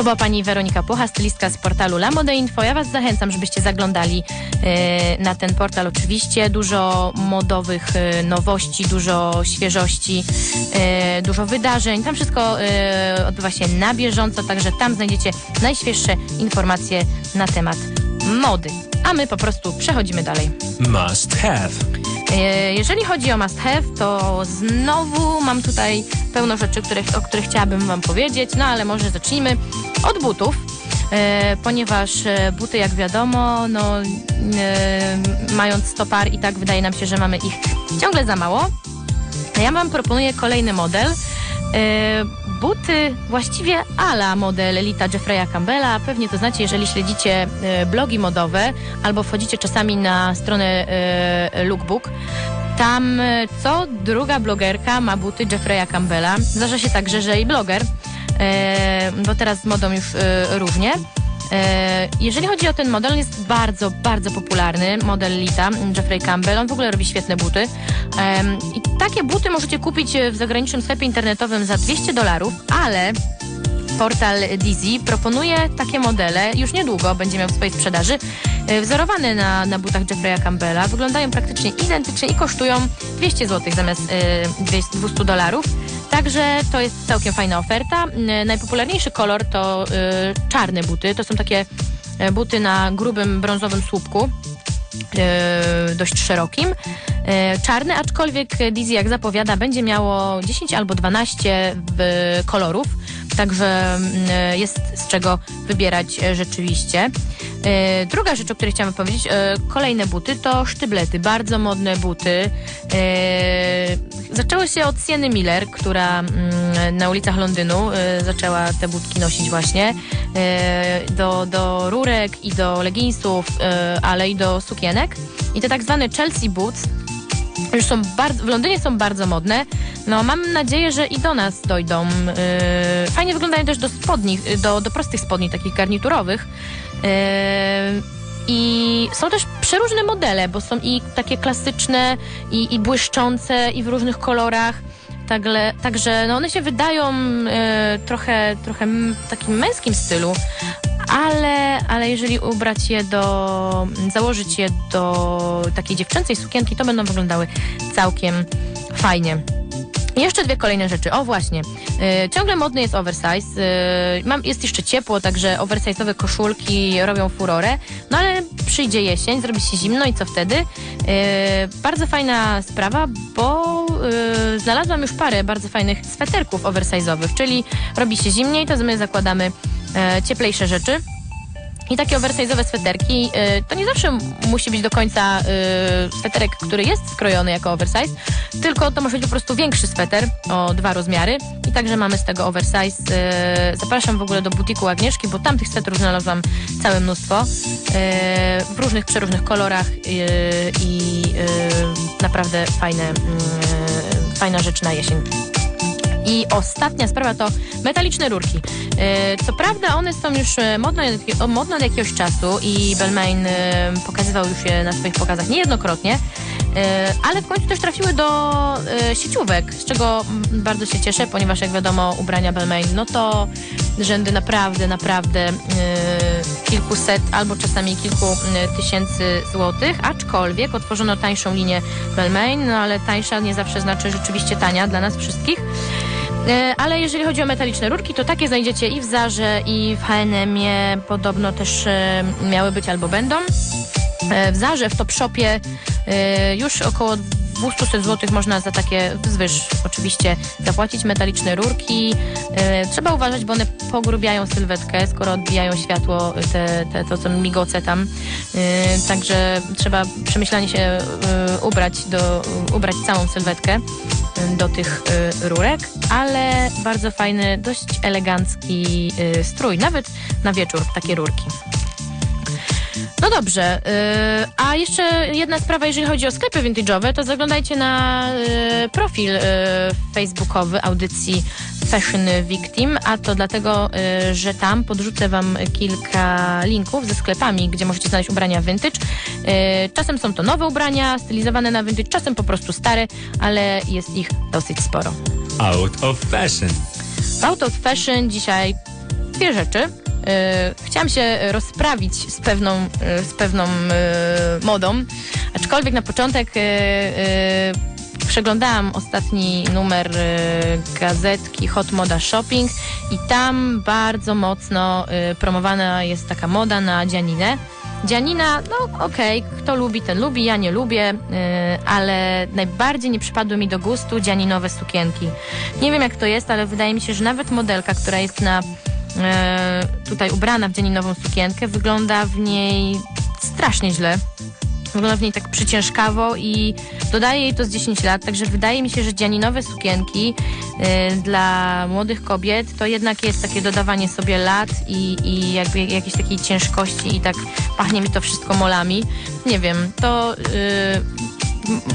To była pani Weronika Pucha, stylistka z portalu La Mode Info. Ja was zachęcam, żebyście zaglądali e, na ten portal oczywiście. Dużo modowych e, nowości, dużo świeżości, e, dużo wydarzeń. Tam wszystko odbywa się na bieżąco, także tam znajdziecie najświeższe informacje na temat mody. A my po prostu przechodzimy dalej. Must have. E, Jeżeli chodzi o must have, to znowu mam tutaj pełno rzeczy, o których chciałabym Wam powiedzieć, no ale może zacznijmy od butów. E, ponieważ e, buty, jak wiadomo, no, mając 100 par i tak wydaje nam się, że mamy ich ciągle za mało. Ja Wam proponuję kolejny model. Buty właściwie ala model Elita Jeffreya Campbella. Pewnie to znacie, jeżeli śledzicie e, blogi modowe albo wchodzicie czasami na stronę e, Lookbook. Tam e, co druga blogerka ma buty Jeffreya Campbella. Zdarza się także, że i bloger, bo teraz z modą już e, różnie. E, Jeżeli chodzi o ten model, on jest bardzo, bardzo popularny. Model Lita, Jeffrey Campbell. On w ogóle robi świetne buty. I takie buty możecie kupić w zagranicznym sklepie internetowym za 200 dolarów, ale portal Dizzy proponuje takie modele, już niedługo będzie miał w swojej sprzedaży, e, wzorowane na, na butach Jeffreya Campbella. Wyglądają praktycznie identycznie i kosztują 200 zł zamiast e, 200 200 dolarów. Także to jest całkiem fajna oferta. Najpopularniejszy kolor to e, czarne buty. To są takie e, buty na grubym brązowym słupku dość szerokim. E, Czarny, aczkolwiek Dizzy, jak zapowiada, będzie miało 10 albo 12 w- kolorów, także mm, jest z czego wybierać e, rzeczywiście. E, Druga rzecz, o której chciałam powiedzieć, e, kolejne buty to sztyblety, bardzo modne buty. E, Zaczęły się od Sieny Miller, która mm, na ulicach Londynu e, zaczęła te butki nosić właśnie e, do, do rurek i do leginsów, e, ale i do sukienek. I te tak zwane Chelsea boots już są bardzo, w Londynie są bardzo modne. No mam nadzieję, że i do nas dojdą. Yy, fajnie wyglądają też do spodni, do, do prostych spodni, takich garniturowych. I są też przeróżne modele, bo są i takie klasyczne, i, i błyszczące, i w różnych kolorach. Także no one się wydają e, trochę, trochę takim męskim stylu, ale, ale jeżeli ubrać je do, założyć je do takiej dziewczęcej sukienki, to będą wyglądały całkiem fajnie. Jeszcze dwie kolejne rzeczy. O właśnie, e, ciągle modny jest oversize. E, mam, jest jeszcze ciepło, także oversize'owe koszulki robią furorę. No ale przyjdzie jesień, zrobi się zimno i co wtedy? E, bardzo fajna sprawa, bo e, znalazłam już parę bardzo fajnych sweterków oversize'owych, czyli robi się zimniej, to my zakładamy e, cieplejsze rzeczy. I takie oversize'owe sweterki, y, to nie zawsze musi być do końca y, sweterek, który jest skrojony jako oversize, tylko to może być po prostu większy sweter o dwa rozmiary i także mamy z tego oversize. Y, zapraszam w ogóle do butiku Agnieszki, bo tam tych sweterów znalazłam całe mnóstwo y, w różnych, przeróżnych kolorach y, i y, naprawdę fajne, y, fajna rzecz na jesień. I ostatnia sprawa to metaliczne rurki. E, Co prawda one są już modne, modne od jakiegoś czasu i Belmain e, pokazywał już je na swoich pokazach niejednokrotnie, e, ale w końcu też trafiły do sieciówek, z czego bardzo się cieszę, ponieważ jak wiadomo ubrania Belmain, no to rzędy naprawdę, naprawdę kilkuset albo czasami kilku tysięcy złotych, aczkolwiek otworzono tańszą linię Belmain, no ale tańsza nie zawsze znaczy rzeczywiście tania dla nas wszystkich. E, Ale jeżeli chodzi o metaliczne rurki, to takie znajdziecie i w Zarze, i w H&M-ie. Podobno też e, miały być albo będą. E, W Zarze, w Topshopie e, już około 200 zł można za takie wzwyż oczywiście zapłacić. Metaliczne rurki. Trzeba uważać, bo one pogrubiają sylwetkę, skoro odbijają światło, te, te, to co migoce tam. Także trzeba przemyślanie się ubrać, do, ubrać całą sylwetkę do tych e, rurek, ale bardzo fajny, dość elegancki e, strój, nawet na wieczór takie rurki. No dobrze, yy, a jeszcze jedna sprawa, jeżeli chodzi o sklepy vintage'owe, to zaglądajcie na profil facebookowy audycji Fashion Victim, a to dlatego, yy, że tam podrzucę Wam kilka linków ze sklepami, gdzie możecie znaleźć ubrania vintage. Yy, czasem są to nowe ubrania, stylizowane na vintage, czasem po prostu stare, ale jest ich dosyć sporo. Out of fashion. Out of fashion dzisiaj dwie rzeczy. E, chciałam się rozprawić z pewną, z pewną modą, aczkolwiek na początek przeglądałam ostatni numer gazetki Hot Moda Shopping i tam bardzo mocno promowana jest taka moda na dzianinę. Dzianina, no okej, okay, kto lubi, ten lubi, ja nie lubię, ale najbardziej nie przypadły mi do gustu dzianinowe sukienki. Nie wiem jak to jest, ale wydaje mi się, że nawet modelka, która jest na tutaj ubrana w dzieninową sukienkę, wygląda w niej strasznie źle. Wygląda w niej tak przyciężkawo i dodaje jej to z 10 lat, także wydaje mi się, że dzianinowe sukienki y, dla młodych kobiet to jednak jest takie dodawanie sobie lat i, i jakby jakiejś takiej ciężkości i tak pachnie mi to wszystko molami. Nie wiem, to y,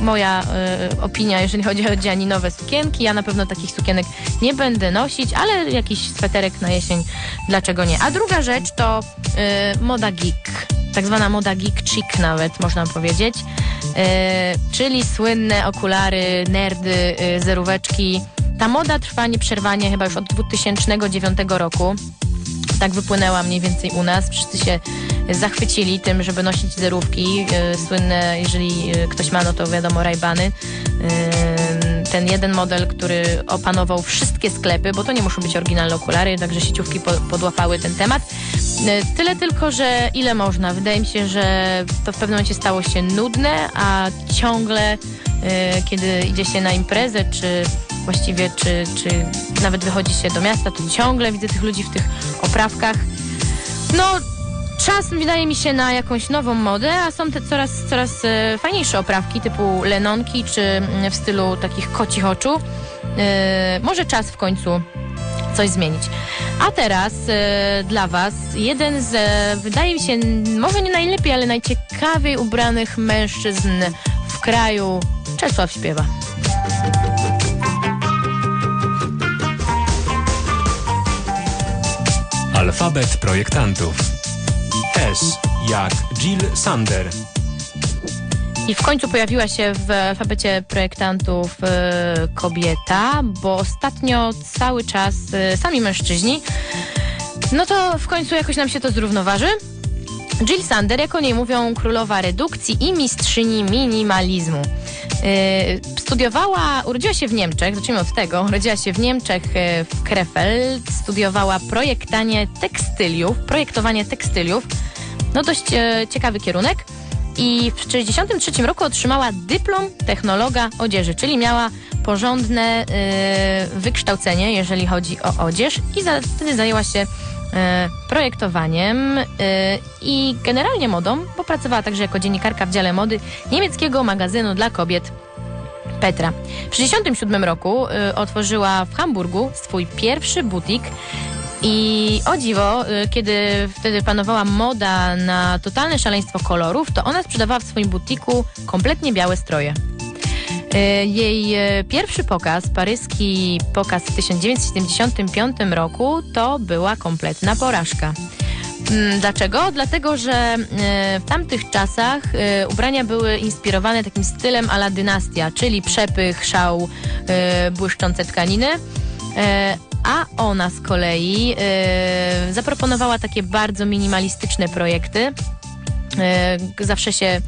moja y, opinia, jeżeli chodzi o dzianinowe sukienki. Ja na pewno takich sukienek nie będę nosić, ale jakiś sweterek na jesień, dlaczego nie? A druga rzecz to y, moda geek, tak zwana moda geek chic nawet, można powiedzieć, y, czyli słynne okulary, nerdy, zeróweczki. Ta moda trwa nieprzerwanie chyba już od 2009 roku tak wypłynęła mniej więcej u nas. Wszyscy się zachwycili tym, żeby nosić zerówki. E, słynne, jeżeli e, ktoś ma, no to wiadomo, rajbany. E, ten jeden model, który opanował wszystkie sklepy, bo to nie muszą być oryginalne okulary, także sieciówki podłapały ten temat. Tyle tylko, że ile można. Wydaje mi się, że to w pewnym momencie stało się nudne, a ciągle kiedy idzie się na imprezę, czy właściwie, czy, czy nawet wychodzi się do miasta, to ciągle widzę tych ludzi w tych oprawkach. No, czas wydaje mi się na jakąś nową modę, a są te coraz, coraz e, fajniejsze oprawki typu lenonki, czy mm, w stylu takich kocich oczu. E, może czas w końcu coś zmienić. A teraz e, dla Was jeden z, wydaje mi się, może nie najlepiej, ale najciekawiej ubranych mężczyzn w kraju. Czesław śpiewa. Alfabet projektantów. S jak Jill Sander. I w końcu pojawiła się w alfabecie projektantów y, kobieta, bo ostatnio cały czas y, sami mężczyźni. No to w końcu jakoś nam się to zrównoważy. Jill Sander, jak o niej mówią, królowa redukcji i mistrzyni minimalizmu. Yy, studiowała, urodziła się w Niemczech, zacznijmy od tego, urodziła się w Niemczech yy, w Krefeld, studiowała projektanie tekstyliów, projektowanie tekstyliów, no dość yy, ciekawy kierunek i w 1963 roku otrzymała dyplom technologa odzieży, czyli miała porządne yy, wykształcenie, jeżeli chodzi o odzież i za, wtedy zajęła się E, projektowaniem e, i generalnie modą, bo pracowała także jako dziennikarka w dziale mody niemieckiego magazynu dla kobiet Petra. W 1967 roku e, otworzyła w Hamburgu swój pierwszy butik i o dziwo, kiedy wtedy panowała moda na totalne szaleństwo kolorów, to ona sprzedawała w swoim butiku kompletnie białe stroje. E, jej e, pierwszy pokaz, paryski pokaz w 1975 roku, to była kompletna porażka. Mm, dlaczego? Dlatego, że w tamtych czasach ubrania były inspirowane takim stylem ala dynastia, czyli przepych, szał, błyszczące tkaniny. A ona z kolei zaproponowała takie bardzo minimalistyczne projekty. Zawsze się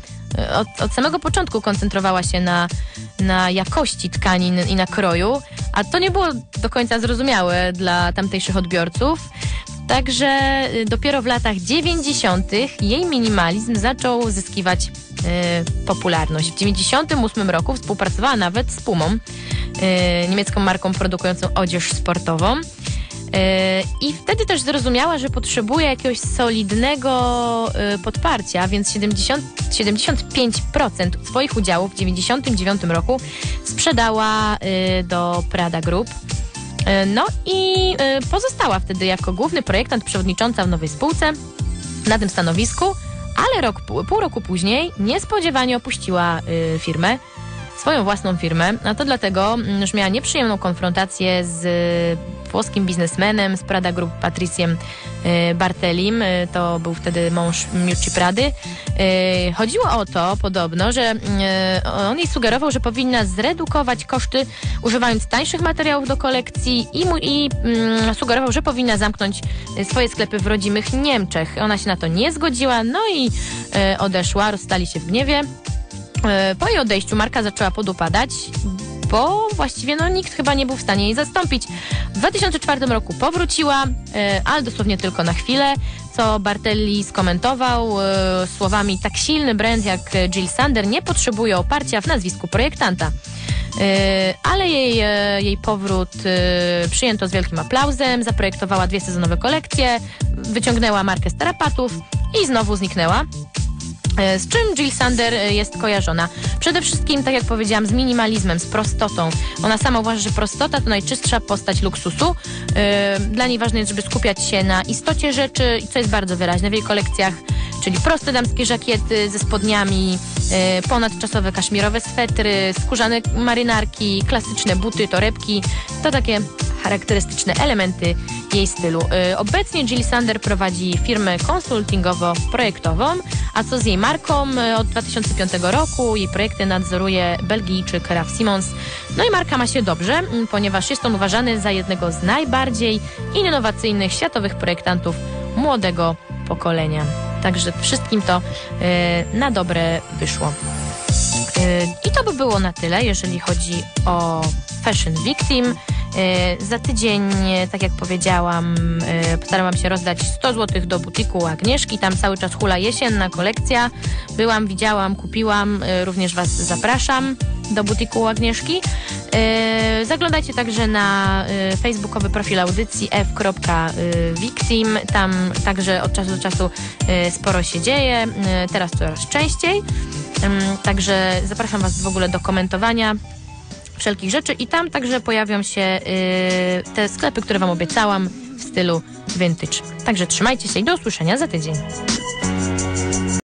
od, od samego początku koncentrowała się na, na jakości tkanin i na kroju, a to nie było do końca zrozumiałe dla tamtejszych odbiorców. Także y, dopiero w latach 90. jej minimalizm zaczął zyskiwać y, popularność. W 98 roku współpracowała nawet z Pumą, y, niemiecką marką produkującą odzież sportową. E, I wtedy też zrozumiała, że potrzebuje jakiegoś solidnego podparcia, więc 70, 75% swoich udziałów w 1999 roku sprzedała do Prada Group. No i pozostała wtedy jako główny projektant przewodnicząca w nowej spółce na tym stanowisku, ale rok, pół roku później niespodziewanie opuściła firmę swoją własną firmę, a to dlatego, że miała nieprzyjemną konfrontację z włoskim biznesmenem z Prada Group Patriciem Bartelim, e, to był wtedy mąż Miucci Prady. E, Chodziło o to podobno, że e, on jej sugerował, że powinna zredukować koszty używając tańszych materiałów do kolekcji i, mu, i mm, sugerował, że powinna zamknąć e, swoje sklepy w rodzimych Niemczech. Ona się na to nie zgodziła, no i e, odeszła, rozstali się w gniewie. E, Po jej odejściu marka zaczęła podupadać, bo właściwie no, nikt chyba nie był w stanie jej zastąpić. W 2004 roku powróciła, e, ale dosłownie tylko na chwilę, co Bartelli skomentował e, słowami tak silny brand jak Jill Sander nie potrzebuje oparcia w nazwisku projektanta. E, Ale jej, jej powrót przyjęto z wielkim aplauzem, zaprojektowała dwie sezonowe kolekcje, wyciągnęła markę z tarapatów i znowu zniknęła. E, Z czym Jill Sander e, jest kojarzona? Przede wszystkim, tak jak powiedziałam, z minimalizmem, z prostotą. Ona sama uważa, że prostota to najczystsza postać luksusu. E, Dla niej ważne jest, żeby skupiać się na istocie rzeczy, co jest bardzo wyraźne w jej kolekcjach, czyli proste damskie żakiety ze spodniami, ponadczasowe kaszmirowe swetry, skórzane marynarki, klasyczne buty, torebki. To takie charakterystyczne elementy jej stylu. Y, Obecnie Jill Sander prowadzi firmę konsultingowo-projektową, a co z jej marką? Y, Od 2005 roku jej projekty nadzoruje Belgijczyk Raf Simons. No i marka ma się dobrze, ponieważ jest on uważany za jednego z najbardziej innowacyjnych światowych projektantów młodego pokolenia. Także wszystkim to y, na dobre wyszło. I to by było na tyle, jeżeli chodzi o Fashion Victim. Y, Za tydzień, y, tak jak powiedziałam, y, postarałam się rozdać 100 zł do butiku Agnieszki. Tam cały czas hula jesienna kolekcja. Byłam, widziałam, kupiłam. Również Was zapraszam do butiku Agnieszki. Zaglądajcie także na facebookowy profil audycji f.victim. Tam także od czasu do czasu sporo się dzieje. Teraz coraz częściej. Także zapraszam Was w ogóle do komentowania wszelkich rzeczy i tam także pojawią się y, te sklepy, które Wam obiecałam w stylu vintage. Także trzymajcie się i do usłyszenia za tydzień.